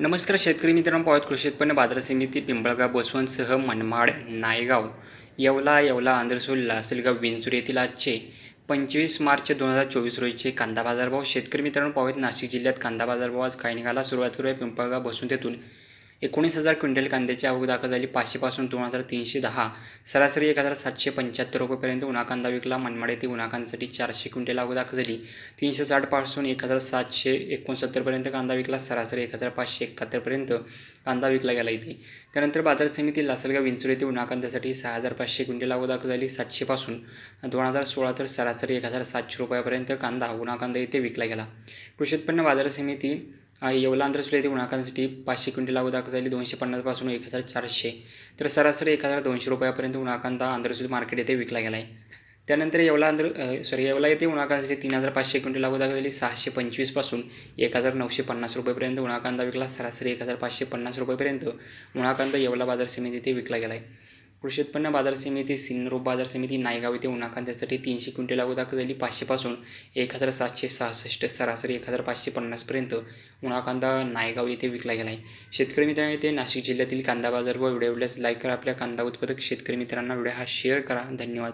नमस्कार शेतकरी मित्रांनो पाहत कृषी उत्पन्न बाजार समिती पिंपळगाव बसवंतसह मनमाड नायगाव येवला येवला आंध्रसूल लासलगाव विंचूर येथील आजचे पंचवीस मार्च दोन हजार चोवीस रोजीचे कांदा बाजारभाव. शेतकरी मित्रांनो पाहत नाशिक जिल्ह्यात कांदा बाजारभाव आज काही निघाला. सुरुवात करूया पिंपळगाव बसून तेथून एकोणीस हजार क्विंटल कांद्याची आवक दाखल झाली. पाचशेपासून दोन हजार तीनशे दहा. सरासरी एक हजार सातशे पंच्याहत्तर रुपयेपर्यंत उन्हा कांदा विकला. मनमाड येथे उन्हा कांद्यासाठी चारशे क्विंटल आवक दाखल झाली. तीनशे साठपासून एक हजार सातशे एकोणसत्तरपर्यंत कांदा विकला. सरासरी एक हजार पाचशे एकाहत्तरपर्यंत कांदा विकला गेला इथे. त्यानंतर बाजार समिती लासलगाव विंचूर येथे उन्हा कांद्यासाठी सहा हजार पाचशे क्विंटल आवक दाखल झाली. सातशेपासून दोन हजार सोळा तर सरासरी एक हजार सातशे रुपयापर्यंत कांदा उन्हा कांदा येथे विकला गेला. कृषी उत्पन्न बाजार समिती येवला आंध्रसुल येथे उन्हाकांसाठी पाचशे क्विंटल अगोदर जाईल झाली दोनशे पन्नासपासून एक हजार चारशे. तर सरासरी एक हजार दोनशे रुपयापर्यंत उन्हाकांदा आंध्रसूल मार्केट येथे विकला गेला आहे त्यानंतर येवला आंध्र सॉरी येवला येथे उन्हाकांसाठी तीन हजार पाचशे क्विंटल अगोदर दाखल झाली सहाशे पंचवीसपासून एक हजार नऊशे पन्नास रुपयेपर्यंत उन्हाकांदा विकला. सरासरी एक हजार पाचशे पन्नास रुपयेपर्यंत उन्हाकांदा येवला बाजार समिती येथे विकला गेला आहे कृषी उत्पन्न बाजार समिती सिन्नरूप बाजार समिती नायगाव येथे उन्हा कांद्यासाठी तीनशे क्विंटल अगोदर झाली पाचशेपासून एक हजार सातशे सहासष्ट सरासरी एक हजार पाचशे पन्नासपर्यंत उन्हा कांदा नायगाव येथे विकला गेला आहे शेतकरी मित्रांनो येथे नाशिक जिल्ह्यातील कांदा बाजार व व्हिडिओ आवडल्यास लाईक करा. आपल्या कांदा उत्पादक शेतकरी मित्रांना व्हिडिओ हा शेअर करा. धन्यवाद.